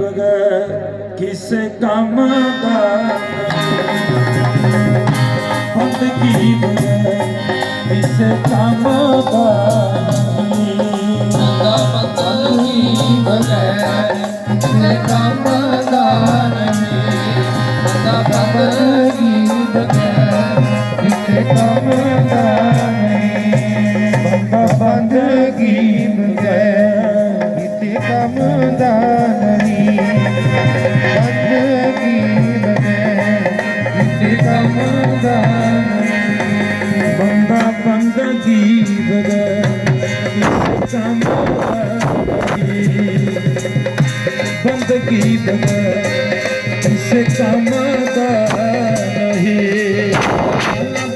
ਬਗੈਰ ਕਿਸੇ ਕੰਮ ਦਾ। ਬੰਦ ਬਗੈਰ ਕਿਸੇ ਕੰਮ ਦਾ? ਬੰਦਗੀ ਬਗੈਰ ਕਿਸੇ ਕੰਮ ਦਾ ਨਹੀਂ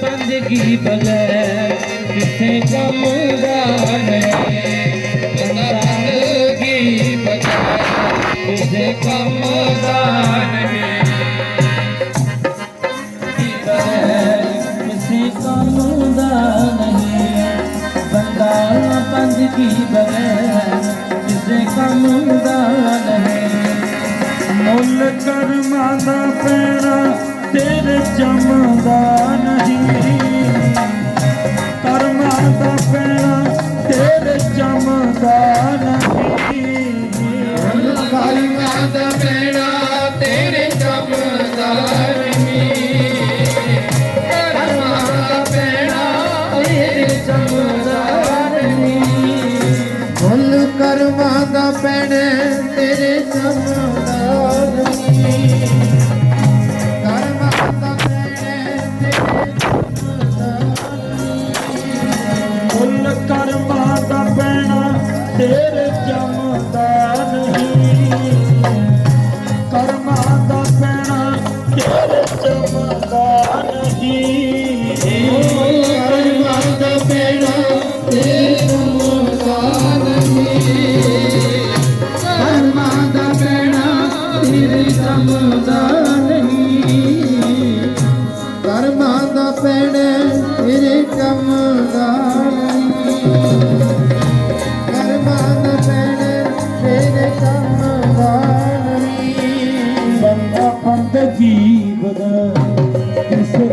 ਬੰਦਗੀ ਬਗੈਰ ਕਿਸੇ ਕੰਮ ਦਾ ਨਹੀਂ ਬੰਦਗੀ ਬਗੈਰ ਕਿਸੇ ਕੰਮ ਦਾ ਨਹੀਂ ਕਿਸੇ ਮੁੱਲ ਕਰਮਾਂ ਦਾ ਪੈਣਾ ਤੇਰੇ ਜਮਦਾ ਨਹੀਂ। ਕਰਮਾਂ ਦਾ ਪੈਣਾ ਤੇਰੇ ਜਮਦਾ ਨਹੀਂ। ਕਾਲੀਆਂ ਦਾ ਬੇੜਾ ਤੇਰੇ ਜਮਦਾ ਨਹੀਂ।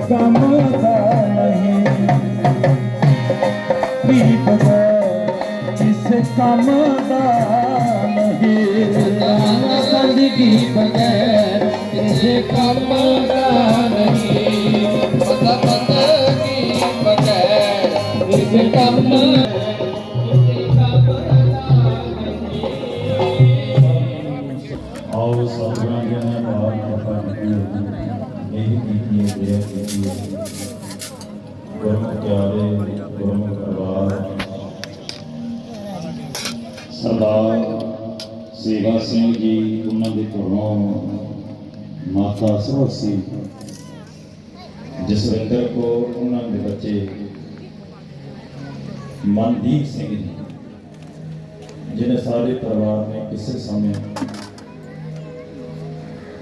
ਕੰਮ ਦਾ ਨਹੀਂ ਵੀ ਬਗੈਰ ਕਿਸੇ ਕੰਮ ਦਾ ਨਹੀਂ ਸਰਵ ਸਿੰਘ ਜਸਵਿੰਦਰ ਕੌਰ ਉਹਨਾਂ ਦੇ ਬੱਚੇ ਮਨਦੀਪ ਸਿੰਘ ਜੀ ਜਿਹਨੇ ਸਾਰੇ ਪਰਿਵਾਰ ਨੇ ਕਿਸੇ ਸਮੇਂ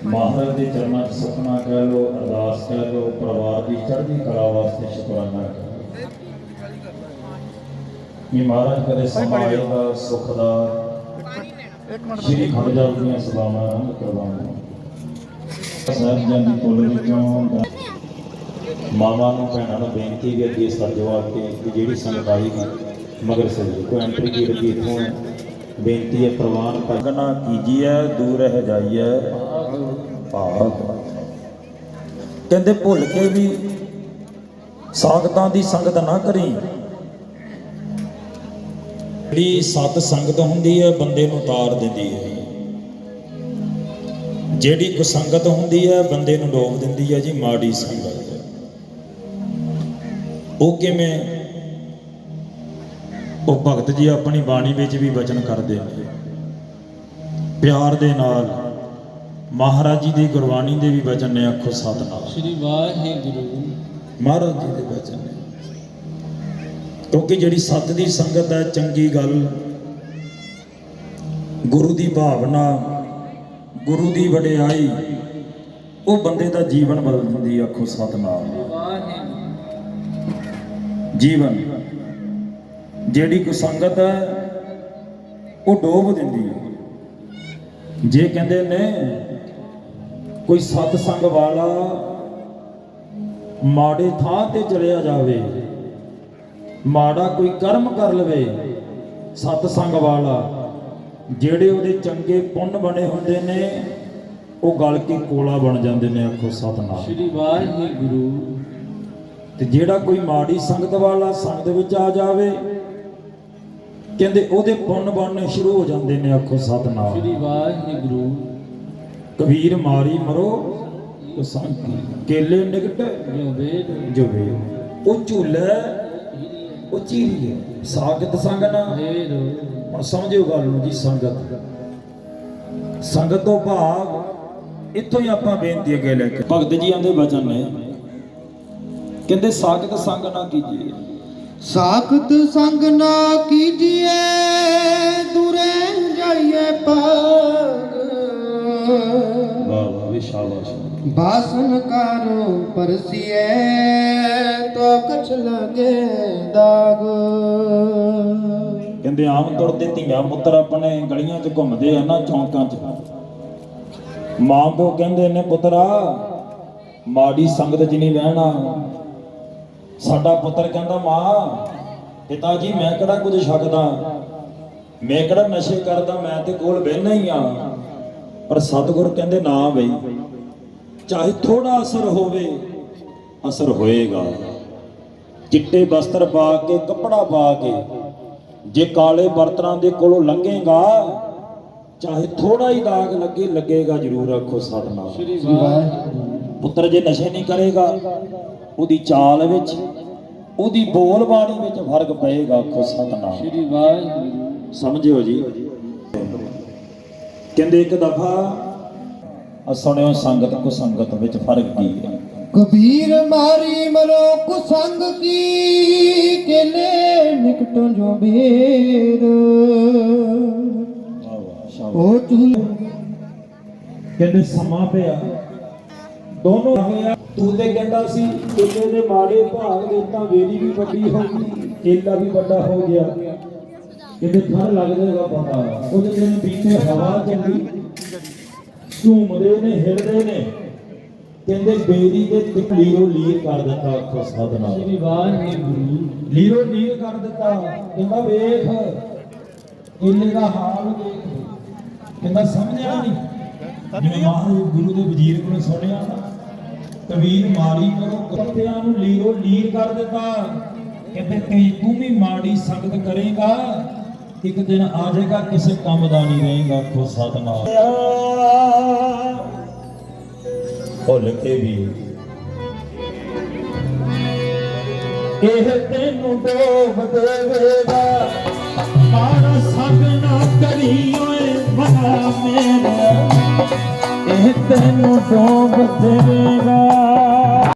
ਮਹਾਰਾਜ ਦੇ ਚਰਨਾਂ 'ਚ ਸੁਖਨਾ ਕਹਿ ਲੋ ਅਰਦਾਸ ਕਹਿ ਲੋ ਪਰਿਵਾਰ ਦੀ ਚੜ੍ਹਦੀ ਕਲਾ ਵਾਸਤੇ ਸ਼ੁਕਰਾਨਾ ਕਰੋ ਮਹਾਰਾਜ ਕਦੇ ਸਮਾਂ ਆਏਗਾ ਸੁਖ ਦਾ। ਸ਼੍ਰੀ ਖੰਡਜਲ ਦੀਆਂ ਸਭਾਵਾਂ ਰੰਗ ਕਰਵਾਉਣਾ ਸਾਹਿਬ ਦੀ ਕੋਲ ਵਿੱਚੋਂ ਮਾਵਾਂ ਨੂੰ ਭੈਣਾਂ ਨੂੰ ਬੇਨਤੀ ਵੀ ਅੱਗੇ ਸਰਜੋ ਕੇ ਕਿ ਜਿਹੜੀ ਸੰਗਤ ਆਏਗੀ ਮਗਰ ਸਜੋ ਕੋਈ ਐਂਟਰੀ ਕੀ ਲੱਗੀ ਇਥੋਂ ਬੇਨਤੀ ਹੈ ਪ੍ਰਵਾਨ ਭਗਨਾ ਕੀਜੀਐ, ਦੂਰ ਰਹਿ ਜਾਈਐ। ਭਾਗ ਕਹਿੰਦੇ ਭੁੱਲ ਕੇ ਵੀ ਸਾਗਤਾਂ ਦੀ ਸੰਗਤ ਨਾ ਕਰੀ। ਜਿਹੜੀ ਸਤ ਸੰਗਤ ਹੁੰਦੀ ਹੈ, ਬੰਦੇ ਨੂੰ ਉਤਾਰ ਦਿੰਦੀ ਹੈ। ਜਿਹੜੀ ਕੁਸੰਗਤ ਹੁੰਦੀ ਹੈ ਬੰਦੇ ਨੂੰ ਡੋਬ ਦਿੰਦੀ ਹੈ ਜੀ ਮਾੜੀ ਸੰਗਤ। ਉਹ ਕਿਵੇਂ? ਉਹ ਭਗਤ ਜੀ ਆਪਣੀ ਬਾਣੀ ਵਿੱਚ ਵੀ ਵਚਨ ਕਰਦੇ ਨੇ ਪਿਆਰ ਦੇ ਨਾਲ ਮਹਾਰਾਜ ਜੀ ਦੀ ਗੁਰਬਾਣੀ ਦੇ ਵੀ ਵਚਨ ਨੇ ਆਖੋ ਸਤਨਾਮ। ਸ੍ਰੀ ਵਾਹਿਗੁਰੂ। ਮਹਾਰਾਜ ਜੀ ਦੇ ਵਚਨ ਨੇ। ਕਿਉਂਕਿ ਜਿਹੜੀ ਸੱਤ ਦੀ ਸੰਗਤ ਹੈ ਚੰਗੀ ਗੱਲ ਗੁਰੂ ਦੀ ਭਾਵਨਾ ਗੁਰੂ ਦੀ ਵਡਿਆਈ, ਉਹ ਬੰਦੇ ਦਾ ਜੀਵਨ ਬਦਲ ਦਿੰਦੀ ਆਖੋ ਸਤਨਾਮ। ਵਾਹਿਗੁਰੂ ਜੀਵਨ, ਜਿਹੜੀ ਕੋ ਸੰਗਤ ਹੈ, ਉਹ ਡੋਬ ਦਿੰਦੀ ਹੈ। ਜੇ ਕਹਿੰਦੇ ਨੇ, ਕੋਈ ਸਤ ਸੰਗ ਵਾਲਾ ਮਾੜੇ ਥਾਂ ਤੇ ਚਲਿਆ ਜਾਵੇ, ਮਾੜਾ ਕੋਈ ਕਰਮ ਕਰ ਲਵੇ ਸਤ ਸੰਗ ਵਾਲਾ ਜਿਹੜੇ ਉਹਦੇ ਚੰਗੇ ਪੁੰਨ ਬਣੇ ਹੁੰਦੇ ਨੇ ਉਹ ਗਲ ਕੇ ਕੋਲਾ ਬਣ ਜਾਂਦੇ ਨੇ ਆਖੋ ਸਤਨਾਮ। ਸ੍ਰੀ ਵਾਹਿਗੁਰੂ। ਤੇ ਜਿਹੜਾ ਕੋਈ ਮਾੜੀ ਸੰਗਤ ਵਾਲਾ ਸੰਗਤ ਵਿੱਚ ਆ ਜਾਵੇ ਕਹਿੰਦੇ ਉਹਦੇ ਪੁੰਨ ਬਣਨੇ ਸ਼ੁਰੂ ਹੋ ਜਾਂਦੇ ਨੇ ਆਖੋ ਸਤਨਾਮ। ਸ੍ਰੀ ਵਾਹਿਗੁਰੂ। ਕਬੀਰ ਮਾਰੀ ਮਰੋ ਉਹ ਸੰਗੀ ਕੇਲੇ ਨਿਕਟ ਜੋ ਵੇਦ ਜੋ ਵੇ ਉਹ ਝੂਲੇ ਉਹ ਚੀਰੀ ਸਾਗਤ ਸੰਗ ਨਾ। ਵੇਦ ਹੁਣ ਸਮਝਿਓ ਗੱਲ ਨੂੰ ਜੀ ਸੰਗਤ। ਸੰਗਤ ਤੋਂ ਭਾਵ ਇੱਥੋਂ ਹੀ ਆਪਾਂ ਬੇਨਤੀ ਅੱਗੇ ਲੈ ਕੇ ਭਗਤ ਜੀਆਂ ਦੇ ਵਚਨ ਨੇ। ਕਹਿੰਦੇ ਸਾਗਤ ਸੰਗ ਨਾ ਕੀਜੀਏ। ਸਾਖਤ ਸੰਗ ਨਾ ਕੀਜੀਏ ਦੂਰੇ ਜਾਈਏ ਪਾਗ ਵਾਹ ਵਾਹ ਵੀ ਸ਼ਾਬਾਸ਼। ਬਾਸਨ ਕਾਰੋ ਪਰਸੀਏ ਤੋ ਕਛ ਲਗੇ ਦਾਗ। ਕਹਿੰਦੇ ਆਮ ਤੌਰ ਤੇ ਧੀਆਂ ਪੁੱਤਰ ਆਪਣੇ ਗਲੀਆਂ 'ਚ ਘੁੰਮਦੇ ਆ ਨਾ, ਚੌਂਕਾਂ 'ਚ। ਮਾਂ ਪਿਓ ਕਹਿੰਦੇ ਨੇ, ਪੁੱਤਰਾ, ਮਾੜੀ ਸੰਗਤ 'ਚ ਨਹੀਂ ਰਹਿਣਾ ਸਾਡਾ ਪੁੱਤਰ ਕਹਿੰਦਾ, ਮਾਂ, ਪਿਤਾ ਜੀ, ਮੈਂ ਕਿਹੜਾ ਕੁਝ ਛਕਦਾ ਮੈਂ ਕਿਹੜਾ ਨਸ਼ੇ ਕਰਦਾ? ਮੈਂ ਤੇ ਕੋਲ ਬਹਿਣਾ ਹੀ ਆ। ਪਰ ਸਤਿਗੁਰ ਕਹਿੰਦੇ, ਨਾ ਬਈ, ਚਾਹੇ ਥੋੜਾ ਅਸਰ ਹੋਵੇ, ਅਸਰ ਹੋਏਗਾ। ਚਿੱਟੇ ਬਸਤਰ ਪਾ ਕੇ, ਕੱਪੜਾ ਪਾ ਕੇ ਜੇ ਕਾਲੇ ਬਰਤਨਾਂ ਦੇ ਕੋਲੋਂ ਲੰਘੇਗਾ ਚਾਹੇ ਥੋੜਾ ਹੀ ਦਾਗ ਲੱਗੇ ਲੱਗੇਗਾ ਜ਼ਰੂਰ ਆਖੋ ਸਤਨਾਮ। ਸ੍ਰੀ ਵਾਹਿਗੁਰੂ। ਪੁੱਤਰ ਜੇ ਨਸ਼ੇ ਨਹੀਂ ਕਰੇਗਾ ਉਹਦੀ ਚਾਲ ਵਿੱਚ ਉਹਦੀ ਬੋਲ ਬਾਣੀ ਵਿੱਚ ਫ਼ਰਕ ਪਏਗਾ ਆਖੋ ਸਤਨਾਮ। ਸ੍ਰੀ ਵਾਹਿਗੁਰੂ। ਸਮਝਿਓ ਜੀ। ਕਹਿੰਦੇ ਇੱਕ ਦਫਾ ਆ ਸੁਣਿਓ ਸੰਗਤ ਕੋ ਸੰਗਤ ਵਿੱਚ ਫ਼ਰਕ ਕੀ ਹੈ? ਕਬੀਰ ਮਾਰੀ ਮਰੋ ਕੁਸੰਗ ਕੀ ਕੇਲੇ ਨਿਕਟੋਂ ਜੋ ਬੇਰ। ਵਾਹ ਵਾਹ ਸ਼ਾਬਾਸ਼। ਉਹ ਚੂਲ ਕਹਿੰਦੇ ਸਮਾਂ ਪਿਆ। ਦੋਨੋਂ ਹੋਇਆ ਤੂੰ ਤੇ ਕਹਿੰਦਾ ਸੀ ਕੇਲੇ ਦੇ ਮਾੜੇ ਭਾਗ ਦੇ ਤਾਂ ਵੇਲੀ ਵੀ ਵੱਡੀ ਹੋ ਗਈ ਕੇਲਾ ਵੀ ਵੱਡਾ ਹੋ ਗਿਆ। ਕਿਤੇ ਥਰ ਲੱਗ ਜਾਏਗਾ ਪਤਾ ਉਹਦੇ ਦਿਨ ਬੀਤੇ ਹਵਾ ਚੱਲੀ ਝੂਮਦੇ ਨੇ ਹਿਲਦੇ ਨੇ। ਕਹਿੰਦੇ ਬੇਰੀ ਦੇ ਤੇ ਲੀਰੋ ਲੀਰ ਕਰ ਦਿੰਦਾ ਆਖੋ ਸਾਧਨਾ ਸ੍ਰੀ ਵਾਹਿਗੁਰੂ ਲੀਰੋ ਲੀਰ ਕਰ ਦਿੱਤਾ। ਕਹਿੰਦਾ ਵੇਖ ਕੇਲੇ ਦਾ ਹਾਲ ਵੇਖ। ਕਹਿੰਦਾ ਸਮਝਿਆ ਨਹੀਂ। ਜਿਵੇਂ ਮਹਾਰਾਜ ਗੁਰੂ ਦੇ ਵਜ਼ੀਰ ਕੋਲ ਸੁਣਿਆ ਨਾ ਕਬੀਰ ਮਾਰੀ ਕਰੋ ਕੁੱਤਿਆਂ ਨੂੰ ਲੀਰੋ ਲੀਰ ਕਰ ਦਿੱਤਾ। ਕਹਿੰਦੇ ਤੇ ਤੂੰ ਵੀ ਮਾੜੀ ਸੰਗਤ ਕਰੇਗਾ ਇੱਕ ਦਿਨ ਆ ਜਾਏਗਾ ਕਿਸੇ ਕੰਮ ਦਾ ਨਹੀਂ ਰਹੇਗਾ ਖੋ ਸਤਨਾਮ। ਭੁੱਲ ਕੇ ਵੀ। ਇਹ ਤੈਨੂੰ ਡੋਬ ਦੇਵੇਗਾ। ਮਾਰਾ ਸਭ ਕਰੀ ਓਏ ਮਨਾ ਮੇਰਾ। ਇਹ ਤੈਨੂੰ ਡੋਬ ਦੇਵੇਗਾ।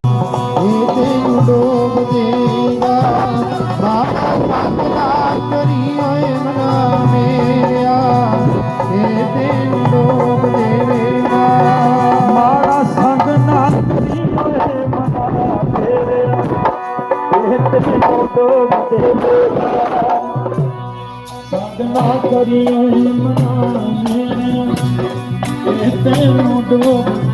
ਸੰਗ ਨਾ ਕਰੀ ਓਏ ਮਨਾ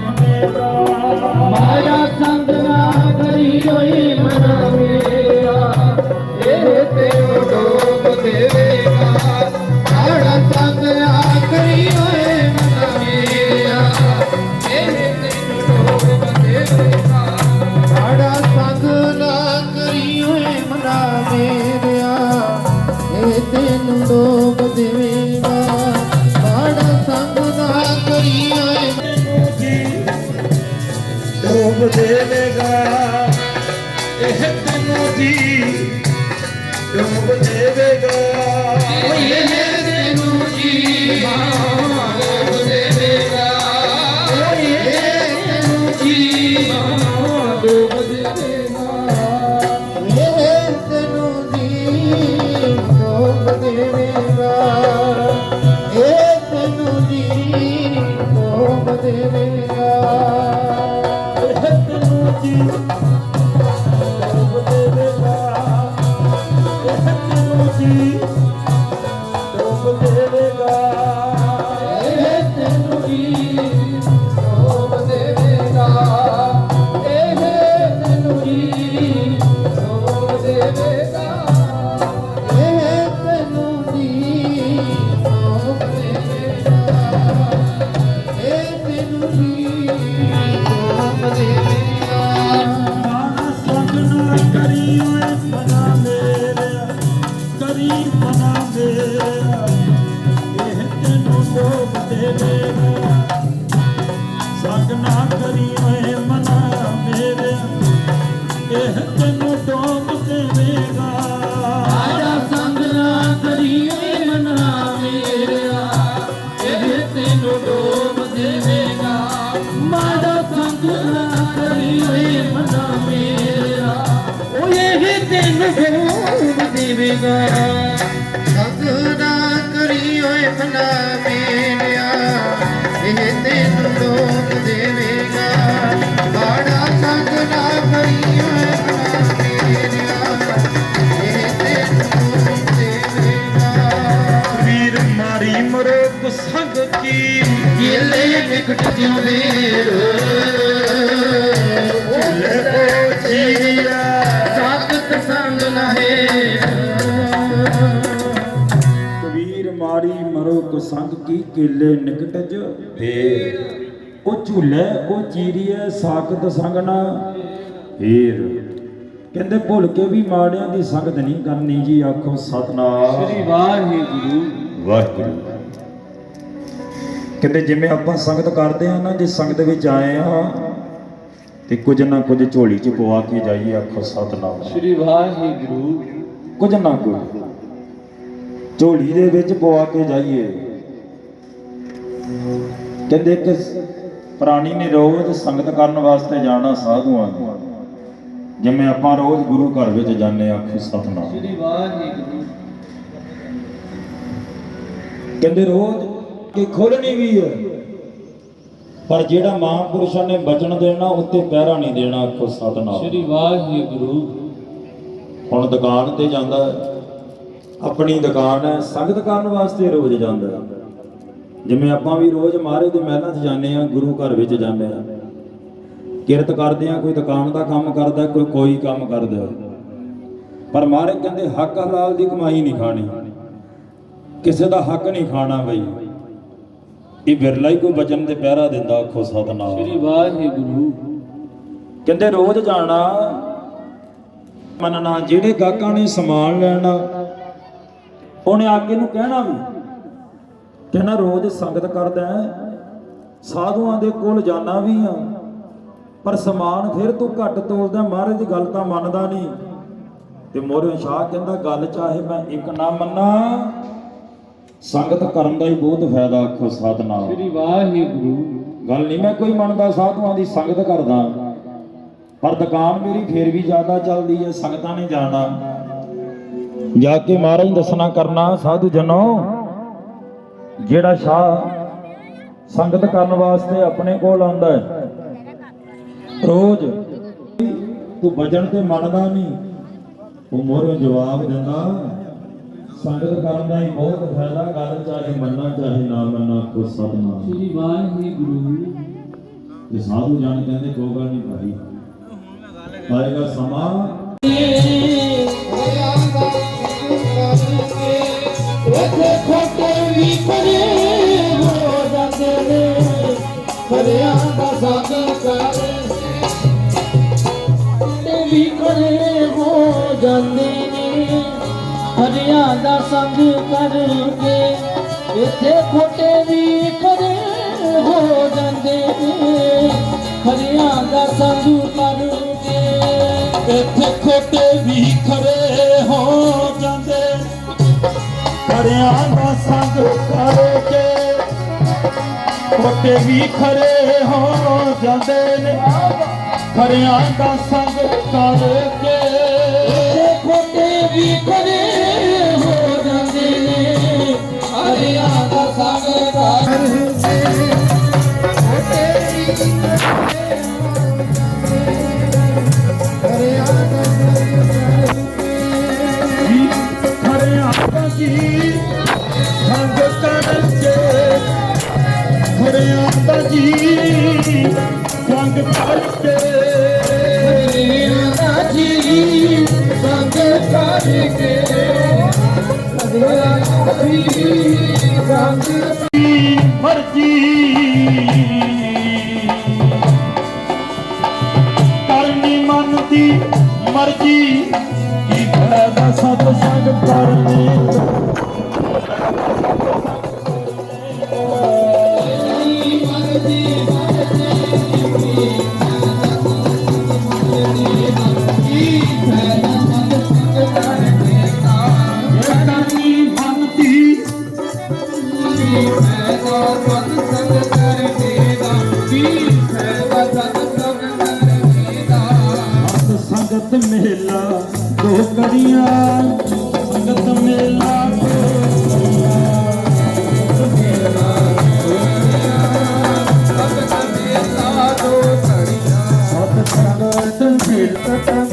देगा देवेगाजी ਆਪਣਾ ਮੇਰਿਆ ਇਹ ਤੈਨੂੰ ਲੋਕ ਦੇਵੇਗਾ। ਬਾੜਾ ਸੰਗ ਨਾ ਕਰੀਓ ਆਪਣਾ ਮੇਰਿਆ ਇਹ ਤੈਨੂੰ ਲੋਕ ਦੇਵੇਗਾ। ਵੀਰ ਮਾਰੀ ਮਰੇ ਕੋ ਸੰਗ ਕੀ? ਗਿਲੇ ਵਿਕਟ ਜਿਉ ਵੇਰ। ਮਰੋ ਕੁਸੰਗ ਕੀ ਕੇਲੇ ਨਿਕਟਜ? ਫੇਰ। ਉਹ ਝੂਲੇ ਉਹ ਚੀਰੀਏ ਸਾਖਤ ਸੰਗ ਨਾ ਫੇਰ। ਕਹਿੰਦੇ ਭੁੱਲ ਕੇ ਵੀ ਮਾੜਿਆਂ ਦੀ ਸੰਗਤ ਨਹੀਂ ਕਰਨੀ ਜੀ ਆਖੋ ਸਤਨਾਮ। ਸ੍ਰੀ ਵਾਹਿਗੁਰੂ। ਵਾਹਿਗੁਰੂ। ਕਹਿੰਦੇ ਜਿਵੇਂ ਆਪਾਂ ਸੰਗਤ ਕਰਦੇ ਆ ਨਾ ਜੇ ਸੰਗਤ ਵਿੱਚ ਆਏ ਆ ਤੇ ਕੁਝ ਨਾ ਕੁਝ ਝੋਲੀ ਚ ਪਵਾ ਕੇ ਜਾਈਏ ਆਖੋ ਸਤਨਾਮ। ਸ੍ਰੀ ਵਾਹਿਗੁਰੂ। ਕੁਝ ਨਾ ਕੁਝ। ਝੋਲੀ ਦੇ ਵਿੱਚ ਪਵਾ ਕੇ ਜਾਈਏ। ਕਹਿੰਦੇ ਕਿ ਪ੍ਰਾਣੀ ਨੇ ਰੋਜ਼ ਸੰਗਤ ਕਰਨ ਵਾਸਤੇ ਜਾਣਾ ਸਾਧੂਆਂ ਦੀ ਜਿਵੇਂ ਆਪਾਂ ਰੋਜ਼ ਗੁਰੂ ਘਰ ਵਿੱਚ ਜਾਂਦੇ ਆ ਆਖੋ ਸਤਨਾਮ। ਸ੍ਰੀ ਵਾਹਿਗੁਰੂ ਕਹਿੰਦੇ ਰੋਜ਼ ਕਿ ਖੋਲਣੀ ਵੀ ਹੈ। ਪਰ ਜਿਹੜਾ ਮਹਾਂਪੁਰਸ਼ਾਂ ਨੇ ਬਚਨ ਦੇਣਾ ਉੱਤੇ ਪਹਿਰਾ ਨਹੀਂ ਦੇਣਾ ਆਖੋ ਸਤਨਾਮ। ਸ੍ਰੀ ਵਾਹਿਗੁਰੂ ਹੁਣ ਦੁਕਾਨ ਤੇ ਜਾਂਦਾ ਹੈ। ਆਪਣੀ ਦੁਕਾਨ ਹੈ ਸੰਗਤ ਕਰਨ ਵਾਸਤੇ ਰੋਜ਼ ਜਾਂਦਾ। ਜਿਵੇਂ ਆਪਾਂ ਵੀ ਰੋਜ਼ ਮਹਾਰਾਜ ਦੇ ਮਹਿਲਾਂ 'ਚ ਜਾਂਦੇ ਆ ਗੁਰੂ ਘਰ ਵਿੱਚ ਜਾਂਦੇ ਆ ਕਿਰਤ ਕਰਦੇ ਆ ਕੋਈ ਦੁਕਾਨ ਦਾ ਕੰਮ ਕਰਦਾ ਕੋਈ ਕੋਈ ਕੰਮ ਕਰਦਾ ਪਰ ਮਹਾਰਾਜ ਕਹਿੰਦੇ ਹੱਕ ਹਲਾਲ ਦੀ ਕਮਾਈ ਨਹੀਂ ਖਾਣੀ। ਕਿਸੇ ਦਾ ਹੱਕ ਨਹੀਂ ਖਾਣਾ ਬਈ। ਇਹ ਵਿਰਲਾ ਹੀ ਕੋਈ ਬਚਨ ਦੇ ਪਹਿਰਾ ਦਿੰਦਾ ਆਖੋ ਸਤਨਾਮ। ਸ੍ਰੀ ਵਾਹਿਗੁਰੂ। ਕਹਿੰਦੇ ਰੋਜ਼ ਜਾਣਾ ਮੰਨਣਾ ਜਿਹੜੇ ਗਾਹਕਾਂ ਨੇ ਸਮਾਨ ਲੈਣਾ ਉਹਨੇ ਅੱਗੇ ਨੂੰ ਕਹਿਣਾ ਵੀ ਕਹਿਣਾ ਰੋਜ਼ ਸੰਗਤ ਕਰਦਾ ਸਾਧੂਆਂ ਦੇ ਕੋਲ ਜਾਣਾ ਵੀ ਆ ਪਰ ਸਮਾਨ ਫਿਰ ਤੂੰ ਘੱਟ ਤੋਲਦਾ ਮਹਾਰਾਜ ਦੀ ਗੱਲ ਤਾਂ ਮੰਨਦਾ ਨਹੀਂ। ਤੇ ਮੋਰੇ ਸ਼ਾਹ ਕਹਿੰਦਾ ਗੱਲ ਚਾਹੇ ਮੈਂ ਇੱਕ ਨਾ ਮੰਨਾ ਸੰਗਤ ਕਰਨ ਦਾ ਹੀ ਬਹੁਤ ਫਾਇਦਾ ਆਖੋ ਸਤਨਾਮ। ਸ੍ਰੀ ਵਾਹਿਗੁਰੂ। ਗੱਲ ਨਹੀਂ ਮੈਂ ਕੋਈ ਮੰਨਦਾ ਸਾਧੂਆਂ ਦੀ ਸੰਗਤ ਕਰਦਾ। ਪਰ ਦੁਕਾਨ ਮੇਰੀ ਫੇਰ ਵੀ ਜ਼ਿਆਦਾ ਚੱਲਦੀ ਹੈ ਸੰਗਤਾਂ ਨੇ ਜਾਣਾ। ਜਾ ਕੇ ਮਹਾਰਾਜ ਦੱਸਣਾ ਕਰਨਾ ਸਾਧੂ ਜਨੋ। ਜਿਹੜਾ ਸ਼ਾਹ ਸੰਗਤ ਕਰਨ ਵਾਸਤੇ ਆਪਣੇ ਕੋਲ ਆਉਂਦਾ ਹੈ। ਰੋਜ਼ ਤੂੰ ਭਜਨ ਤੇ ਮੰਨਦਾ ਨਹੀਂ ਉਹ ਮੋਰੇ ਜਵਾਬ ਦਿੰਦਾ। ਸੰਗਤ ਕਰਨ ਦਾ ਹੀ ਬਹੁਤ ਫਾਇਦਾ ਗੱਲ ਚਾਹੇ ਮੰਨਣਾ ਚਾਹੇ ਨਾ ਮੰਨਣਾ ਕੋ ਸਤਨਾਮ ਸ੍ਰੀ ਵਾਹਿਗੁਰੂ ਇਹ ਸਾਧੂ ਜਾਣ ਕਹਿੰਦੇ ਕੋਈ ਗੱਲ ਨਹੀਂ ਭਾਈ। ਆਏਗਾ ਸਮਾਂ। ਇੱਥੇ ਖੋਟੇ ਵੀ ਪਰੇ ਹੋ ਜਾਂਦੇ ਨੇ। ਪਰਿਆਂ ਦਾ ਸਾਗਰ ਕਰੇ ਵੀ ਪਰੇ ਹੋ ਜਾਂਦੇ ਨੇ। ਪਰਿਆਂ ਦਾ ਸੰਗ ਕਰਕੇ ਇੱਥੇ ਖੋਟੇ ਵੀ ਪਰੇ ਹੋ ਜਾਂਦੇ ਨੇ। ਹਰਿਆ ਦਾ ਸੰਗ ਕਰਕੇ ਇੱਥੇ ਖੋਟੇ ਵੀ ਖਰੇ ਹੋ ਜਾਂਦੇ ਖਰਿਆਂ ਦਾ ਸੰਗ ਕਰਕੇ ਖੋਟੇ ਵੀ ਖਰੇ ਹੋ ਜਾਂਦੇ ਨੇ ਖਰਿਆਂ ਦਾ ਸੰਗ ਕਰਕੇ ਖੋਟੇ ਵੀ ਕਰੇ ਹੋ ਜਾਂਦੇ ਨੇ ਹਰਿਆ ਦਾ ਸੰਗ ਕਰਕੇ ਜੀ ਖਰਿਆਂ ਜੀ ਸੰਗ ਕਰਕੇ ਹਰਿਆ ਜੀ ਸੰਗ ਕਰਕੇ ਹਰਿਆ ਜੀ ਸੰਗ ਸੰਗਤ ਮੇਲਾ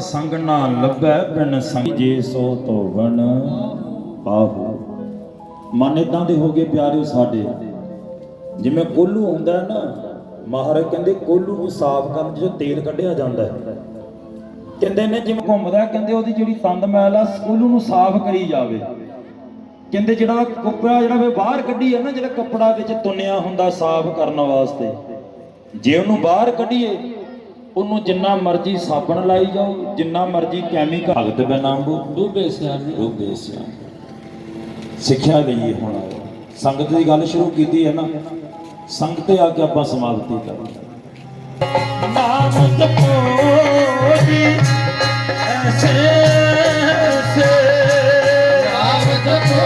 ਸੰਗ ਨਾ ਲੱਭੈ, ਬਿਨ ਸੰਗ ਜੇ ਸੋ ਧੋਵਣ। ਪਾਹੂ ਮਨ ਇਦਾਂ ਦੇ ਹੋ ਗਏ ਪਿਆਰਿਓ ਸਾਡੇ। ਜਿਵੇਂ ਕੋਲੂ ਹੁੰਦਾ ਨਾ ਮਹਾਰਾਜ ਕਹਿੰਦੇ ਕੋਲੂ ਨੂੰ ਸਾਫ਼ ਕਰਨ ਜੋ ਤੇਲ ਕੱਢਿਆ ਜਾਂਦਾ ਹੈ। ਕਹਿੰਦੇ ਨੇ ਜਿਵੇਂ ਘੁੰਮਦਾ ਕਹਿੰਦੇ ਉਹਦੀ ਜਿਹੜੀ ਤੰਦ ਮੈਲ ਆ ਕੋਲੂ ਨੂੰ ਸਾਫ਼ ਕਰੀ ਜਾਵੇ। ਕਹਿੰਦੇ ਜਿਹੜਾ ਕੱਪੜਾ ਜਿਹੜਾ ਵੀ ਬਾਹਰ ਕੱਢੀ ਹੈ ਨਾ ਜਿਹੜਾ ਕੱਪੜਾ ਵਿੱਚ ਤੁੰਨਿਆ ਹੁੰਦਾ ਸਾਫ਼ ਕਰਨ ਵਾਸਤੇ ਜੇ ਉਹਨੂੰ ਬਾਹਰ ਕੱਢੀਏ ਉਹਨੂੰ ਜਿੰਨਾ ਮਰਜ਼ੀ ਸਾਬਣ ਲਾਈ ਜਾਓ ਜਿੰਨਾ ਮਰਜ਼ੀ ਕੈਮੀਕਲ ਭਗਤ ਬਨਾਂਬੂ ਡੂਬੇ ਸਿਆਣੇ ਰੂਪੇ ਸਿਆ ਸਿੱਖਿਆ ਲਈਏ ਹੁਣ ਸੰਗਤ ਦੀ ਗੱਲ ਸ਼ੁਰੂ ਕੀਤੀ ਹੈ ਨਾ। ਸੰਗਤ ਤੇ ਆ ਕੇ ਆਪਾਂ ਸਮਾਪਤੀ ਕਰਾਂਗੇ। ਨਾਮ ਜਪੋ ਐਸੇ ਐਸੇ। ਨਾਮ ਜਪੋ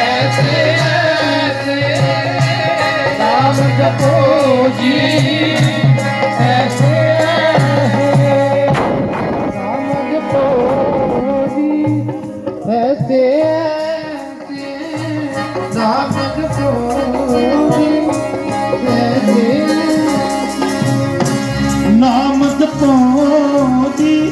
ਐਸੇ ਐਸੇ। ਨਾਮ ਜਪੋ ਐਸੇ। ਨਾਮ ਜਪੋ ਜੀ।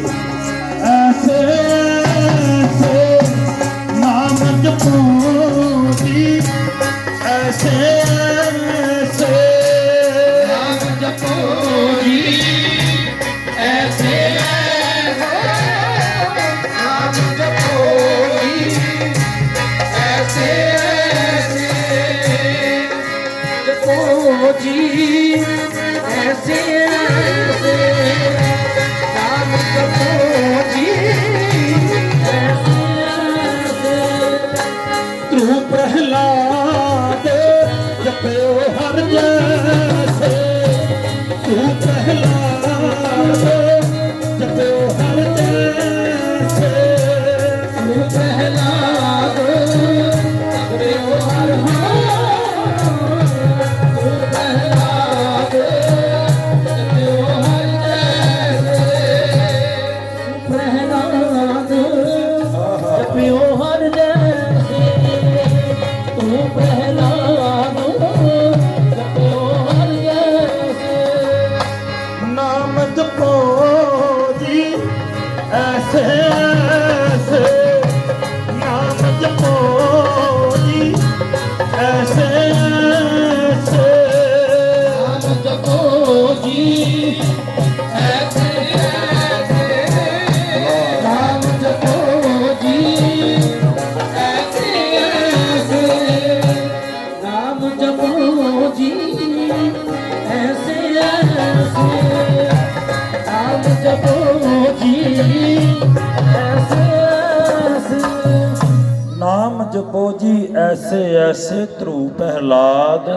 ਜਪੋ ਜੀ ਐਸੇ ਐਸੇ ਧਰੂ ਪਹਿਲਾਦ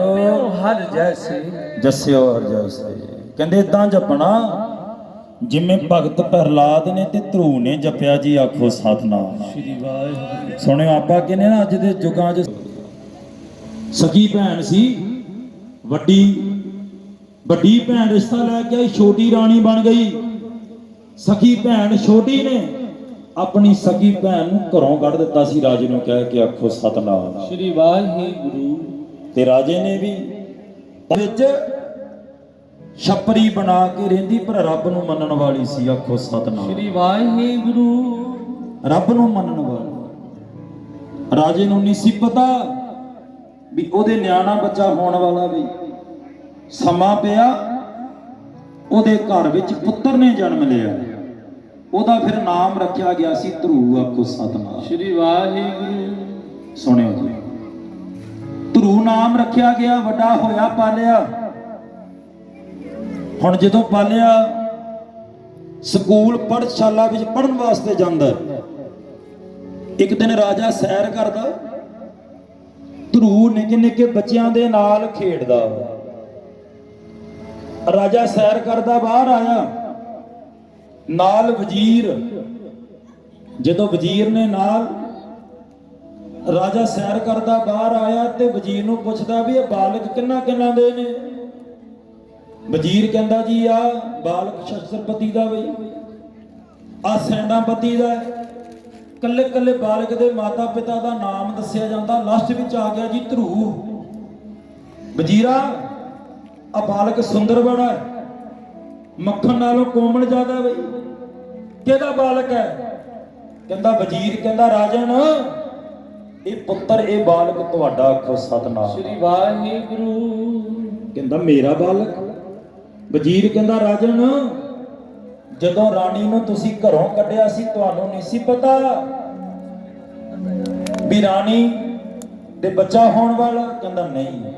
ਹਰ ਜੈਸੇ। ਜਸਿਓ ਹਰ ਜੈਸੇ। ਕਹਿੰਦੇ ਇਦਾਂ ਜਪਣਾ ਜਿਵੇਂ ਭਗਤ ਪ੍ਰਹਲਾਦ ਨੇ ਤੇ ਧਰੂ ਨੇ ਜਪਿਆ ਜੀ ਆਖੋ ਸਤਨਾਮ। ਸ੍ਰੀ ਵਾਹਿਗੁਰੂ। ਸੁਣਿਓ ਆਪਾਂ ਕਹਿੰਦੇ ਨਾ ਅੱਜ ਦੇ ਯੁਗਾਂ 'ਚ ਸਗੀ ਭੈਣ ਸੀ ਵੱਡੀ ਵੱਡੀ ਭੈਣ ਰਿਸ਼ਤਾ ਲੈ ਕੇ ਆਈ ਛੋਟੀ ਰਾਣੀ ਬਣ ਗਈ। ਸਗੀ ਭੈਣ ਛੋਟੀ ਨੇ ਆਪਣੀ ਸਗੀ ਭੈਣ ਨੂੰ ਘਰੋਂ ਕੱਢ ਦਿੱਤਾ ਸੀ ਰਾਜੇ ਨੂੰ ਕਹਿ ਕੇ ਆਖੋ ਸਤਨਾਮ। ਸ੍ਰੀ ਵਾਹਿਗੁਰੂ। ਤੇ ਰਾਜੇ ਨੇ ਵੀ ਵਿੱਚ ਛਪਰੀ ਬਣਾ ਕੇ ਰਹਿੰਦੀ ਪਰ ਰੱਬ ਨੂੰ ਮੰਨਣ ਵਾਲੀ ਸੀ ਆਖੋ ਸਤਨਾਮ। ਸ੍ਰੀ ਵਾਹਿਗੁਰੂ। ਰੱਬ ਨੂੰ ਮੰਨਣ ਵਾਲੀ। ਰਾਜੇ ਨੂੰ ਨਹੀਂ ਸੀ ਪਤਾ ਵੀ ਉਹਦੇ ਨਿਆਣਾ ਬੱਚਾ ਹੋਣ ਵਾਲਾ ਵੀ ਸਮਾਂ ਪਿਆ ਉਹਦੇ ਘਰ ਵਿੱਚ ਪੁੱਤਰ ਨੇ ਜਨਮ ਲਿਆ। ਉਹਦਾ ਫਿਰ ਨਾਮ ਰੱਖਿਆ ਗਿਆ ਸੀ ਧਰੂ ਆਖੋ ਸਤਨਾਮ। ਸ੍ਰੀ ਵਾਹਿਗੁਰੂ। ਸੁਣਿਓ ਜੀ। ਧਰੂ ਨਾਮ ਰੱਖਿਆ ਗਿਆ ਵੱਡਾ ਹੋਇਆ ਪਾਲਿਆ। ਹੁਣ ਜਦੋਂ ਪਾਲਿਆ ਸਕੂਲ ਪੜ੍ਹਸ਼ਾਲਾ ਵਿੱਚ ਪੜਨ ਵਾਸਤੇ ਜਾਂਦਾ। ਇੱਕ ਦਿਨ ਰਾਜਾ ਸੈਰ ਕਰਦਾ ਧਰੂ ਨਿੱਕੇ ਨਿੱਕੇ ਬੱਚਿਆਂ ਦੇ ਨਾਲ ਖੇਡਦਾ। ਰਾਜਾ ਸੈਰ ਕਰਦਾ ਬਾਹਰ ਆਇਆ। ਨਾਲ ਵਜ਼ੀਰ। ਜਦੋਂ ਵਜ਼ੀਰ ਨੇ ਨਾਲ ਰਾਜਾ ਸੈਰ ਕਰਦਾ ਬਾਹਰ ਆਇਆ ਤੇ ਵਜ਼ੀਰ ਨੂੰ ਪੁੱਛਦਾ ਵੀ ਇਹ ਬਾਲਕ ਕਿੰਨਾ ਕਿੰਨਾ ਦੇ ਨੇ? ਵਜ਼ੀਰ ਕਹਿੰਦਾ ਜੀ ਆ ਬਾਲਕ ਸ਼ਸਤਰਪਤੀ ਦਾ ਬਈ। ਆ ਸੈਨਾਪਤੀ ਦਾ ਕੱਲੇ ਕੱਲੇ ਬਾਲਕ ਦੇ ਮਾਤਾ ਪਿਤਾ ਦਾ ਨਾਮ ਦੱਸਿਆ ਜਾਂਦਾ। ਲਾਸਟ ਵਿੱਚ ਆ ਗਿਆ ਜੀ ਧਰੂ। ਵਜ਼ੀਰਾ ਆ ਬਾਲਕ ਸੁੰਦਰ ਬੜਾ ਹੈ। ਮੱਖਣ ਨਾਲੋਂ ਕੋਮਲ ਜ਼ਿਆਦਾ ਬਈ। ਕਿਹਦਾ ਬਾਲਕ ਹੈ? ਕਹਿੰਦਾ ਵਜ਼ੀਰ ਕਹਿੰਦਾ ਰਾਜਨ ਇਹ ਪੁੱਤਰ ਇਹ ਬਾਲਕ ਤੁਹਾਡਾ ਆਖੋ ਸਤਨਾਮ। ਸ੍ਰੀ ਵਾਹਿਗੁਰੂ। ਕਹਿੰਦਾ ਮੇਰਾ ਬਾਲਕ? ਵਜ਼ੀਰ ਕਹਿੰਦਾ ਰਾਜਨ ਜਦੋਂ ਰਾਣੀ ਨੂੰ ਤੁਸੀਂ ਘਰੋਂ ਕੱਢਿਆ ਸੀ ਤੁਹਾਨੂੰ ਨਹੀਂ ਸੀ ਪਤਾ ਵੀ ਰਾਣੀ ਦੇ ਬੱਚਾ ਹੋਣ ਵਾਲਾ? ਕਹਿੰਦਾ ਨਹੀਂ।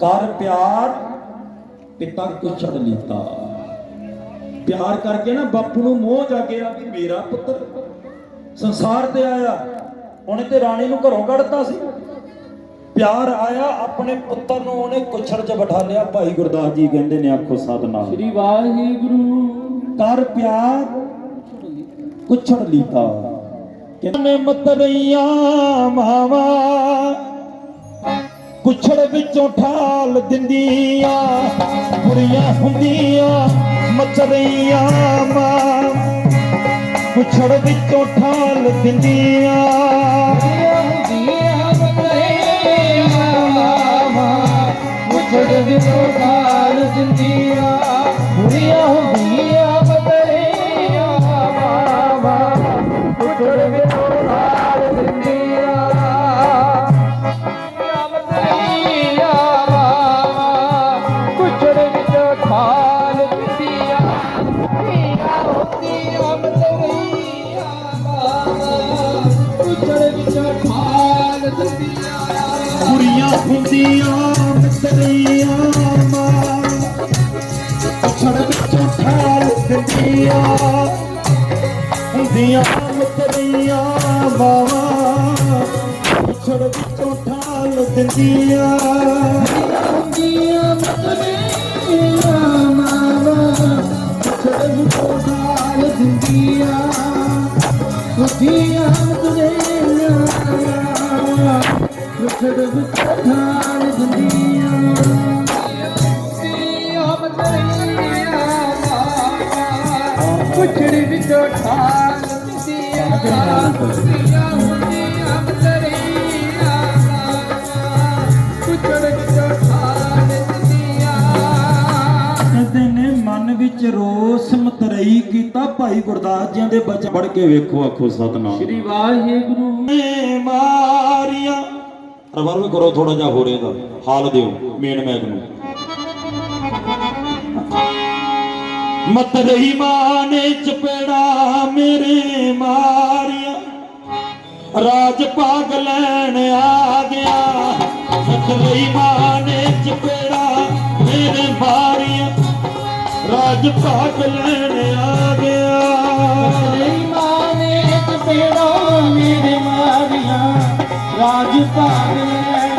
ਕਰ ਪਿਆਰ ਪਿਤਾ ਕੋ ਛੱਡ ਲੀਤਾ ਪਿਆਰ ਕਰਕੇ ਨਾ ਬਾਪੂ ਨੂੰ ਮੋਹ ਜਾਗਿਆ ਵੀ ਮੇਰਾ ਪੁੱਤਰ ਸੰਸਾਰ ਤੇ ਆਇਆ। ਉਹਨੇ ਤੇ ਰਾਣੀ ਨੂੰ ਘਰੋਂ ਕੱਢਤਾ ਸੀ। ਪਿਆਰ ਆਇਆ ਆਪਣੇ ਪੁੱਤਰ ਨੂੰ ਉਹਨੇ ਕੁਛੜ 'ਚ ਬਿਠਾ ਲਿਆ। ਭਾਈ ਗੁਰਦਾਸ ਜੀ ਕਹਿੰਦੇ ਨੇ ਆਖੋ ਸਤਨਾਮ। ਸ੍ਰੀ ਵਾਹਿਗੁਰੂ। ਕਰ ਪਿਆਰ ਕੁਛੜ ਲੀਤਾ। ਕਿਨੇ ਮਤਰਈਆਂ ਮਾਵਾ ਕੁਛੜ ਵਿੱਚੋਂ ਠਾਲ ਦਿੰਦੀਆਂ ਕੁੜੀਆਂ ਹੁੰਦੀਆਂ। ਮਤਰਈਆਂ ਮਾਂ ਕੁਛੜ ਵਿੱਚੋਂ ਠਾਲ ਦਿੰਦੀਆਂ। ਹੁੰਦੀਆਂ ਬਤਈਆਂ ਮਾਵਾ ਮੁਛੜ ਵਿੱਚੋਂ ਢਾਲ ਦਿੰਦੀਆਂ ਬੁਰੀਆਂ ਹੁੰਦੀਆਂ ਹੁੰਦੀਆਂ ਮਿੱਤਰੀਆਂ ਮਾਂ। ਛੜ ਵਿੱਚੋਂ ਠਾਲ ਦਿੰਦੀਆਂ ਹੁੰਦੀਆਂ ਮਿੱਤਰੀਆਂ ਮਾਵਾਂ। ਛੜ ਵਿੱਚੋਂ ਠਾਲ ਦਿੰਦੀਆਂ ਹੁੰਦੀਆਂ ਮਤਲੇਆਂ ਮਾਵਾ। ਛੜ ਵਿੱਚੋਂ ਢਾਲ ਦਿੰਦੀਆਂ ਹੁੰਦੀਆਂ ਮਤਲੇਆਂ ਮਾਵਾ ਛੜ ਵਿੱਚੋਂ ਢਾਲ ਦਿੰਦੀਆਂ ਹੁੰਦੀਆਂ ਮਤਲੇਆਂ ਮਾਵਾ ਛੜ ਵਿੱਚੋਂ ਢਾਲ ਦਿੰਦੀਆਂ ਹੁੰਦੀਆਂ ਹੁੰਦੀਆਂ ਮਤਲੇਆਂ ਮਾਵਾ ਛੜ ਵਿੱਚੋਂ ਢਾਲ ਦਿੰਦੀਆਂ ਕਹਿੰਦੇ ਨੇ ਮਨ ਵਿੱਚ ਰੋਸ ਮਤਰਈ ਕੀਤਾ ਭਾਈ ਗੁਰਦਾਸ ਜੀ ਦੇ ਬਚਨ ਪੜ ਕੇ ਵੇਖੋ ਆਖੋ ਸਤਨਾਮ। ਸ੍ਰੀ ਵਾਹਿਗੁਰੂ। ਨੇ ਮਾਰੀਆਂ ਰਵਰ ਕਰੋ ਥੋੜਾ ਜਿਹਾ ਹੋਰ ਇਹਦਾ ਹਾਲ ਦਿਓ ਮੇਨ ਮੈਗ ਨੂੰ। ਮਤ ਰਹੀ ਮਾਂ ਨੇ ਚਪੇੜਾ ਮੇਰੇ ਮਾਰਿਆ, ਰਾਜ ਭਾਗ ਲੈਣ ਆ ਗਿਆ। ਮਤ ਰਹੀ ਮਾਂ ਨੇ ਚਪੇੜਾ ਮੇਰੇ ਮਾਰਿਆ, ਰਾਜ ਭਾਗ ਲੈਣ ਆ ਗਿਆ। ਤੇਰੀ ਮਾਂ ਨੇ ਚਪੇੜਾਂ ਮੇਰੇ ਮਾਰੀਆਂ। pode fazer.